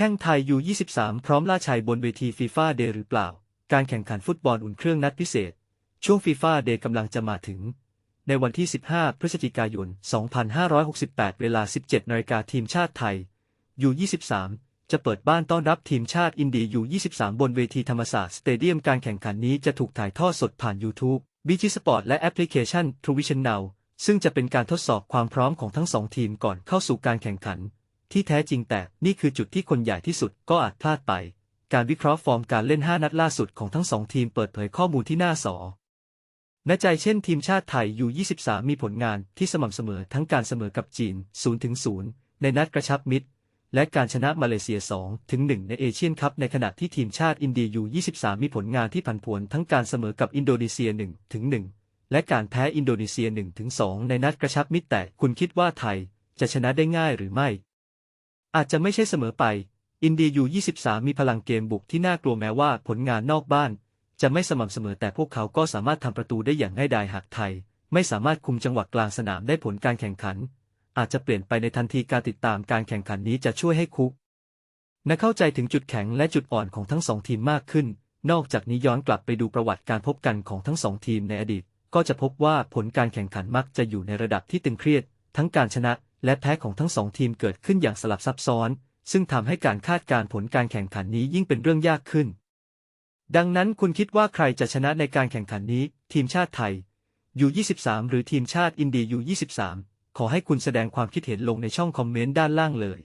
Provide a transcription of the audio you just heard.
แข้งไทยยู 23 พร้อมล่าชัยบนเวทีฟีฟ่าเดย์หรือเปล่า การแข่งขันฟุตบอลอุ่นเครื่องนัดพิเศษ ช่วงฟีฟ่าเดย์กำลังจะมาถึง ในวันที่ 15 พฤศจิกายน 2568 เวลา 17นาฬิกาทีมชาติไทยยู 23 จะเปิดบ้านต้อนรับทีมชาติอินเดียยู 23 บนเวทีธรรมศาสตร์สเตเดียมการแข่งขันนี้จะถูกถ่ายทอดสดผ่าน YouTube b g Sport และแอปพลิเคชัน True Vision Now ซึ่งจะเป็นการทดสอบความพร้อมของทั้งสองทีมก่อนเข้าสู่การแข่งขัน ที่แท้จริงแต่นี่คือจุดที่คนใหญ่ที่สุดก็อาจพลาดไป การวิเคราะห์ฟอร์มการเล่น 5 นัดล่าสุดของทั้งสองทีมเปิดเผยข้อมูลที่น่าสอณใจเช่นทีมชาติไทยยู23 มีผลงานที่สม่ำเสมอทั้งการเสมอกับจีน 0-0 ในนัดกระชับมิตร และการชนะมาเลเซีย 2-1 ในเอเชียนคัพในขณะที่ทีมชาติอินเดียยู23 มีผลงานที่ผันผวนทั้งการเสมอกับอินโดนีเซีย 1-1 และการแพ้อินโดนีเซีย 1-2 ในนัดกระชับมิตรแต่คุณคิดว่าไทยจะชนะได้ง่ายหรือไม่ อาจจะไม่ใช่เสมอไป อินเดียยู23 มีพลังเกมบุกที่น่ากลัวแม้ว่าผลงานนอกบ้าน จะไม่สม่ำเสมอแต่พวกเขาก็สามารถทำประตูได้อย่างง่ายดายหากไทย ไม่สามารถคุมจังหวะกลางสนามได้ผลการแข่งขัน อาจจะเปลี่ยนไปในทันทีการติดตามการแข่งขันนี้จะช่วยให้คุกนะเข้าใจถึงจุดแข็งและจุดอ่อนของทั้งสองทีมมากขึ้น นอกจากนี้ย้อนกลับไปดูประวัติการพบกันของทั้งสองทีมในอดีต ก็จะพบว่าผลการแข่งขันมักจะอยู่ในระดับที่ตึงเครียด ทั้งการชนะ และแพ้ของทั้งสองทีมเกิดขึ้นอย่างสลับซับซ้อน ซึ่งทำให้การคาดการผลการแข่งขันนี้ยิ่งเป็นเรื่องยากขึ้น ดังนั้นคุณคิดว่าใครจะชนะในการแข่งขันนี้ ทีมชาติไทยยู23 หรือทีมชาติอินเดียยู23ขอให้คุณแสดงความคิดเห็นลงในช่องคอมเมนต์ด้านล่างเลย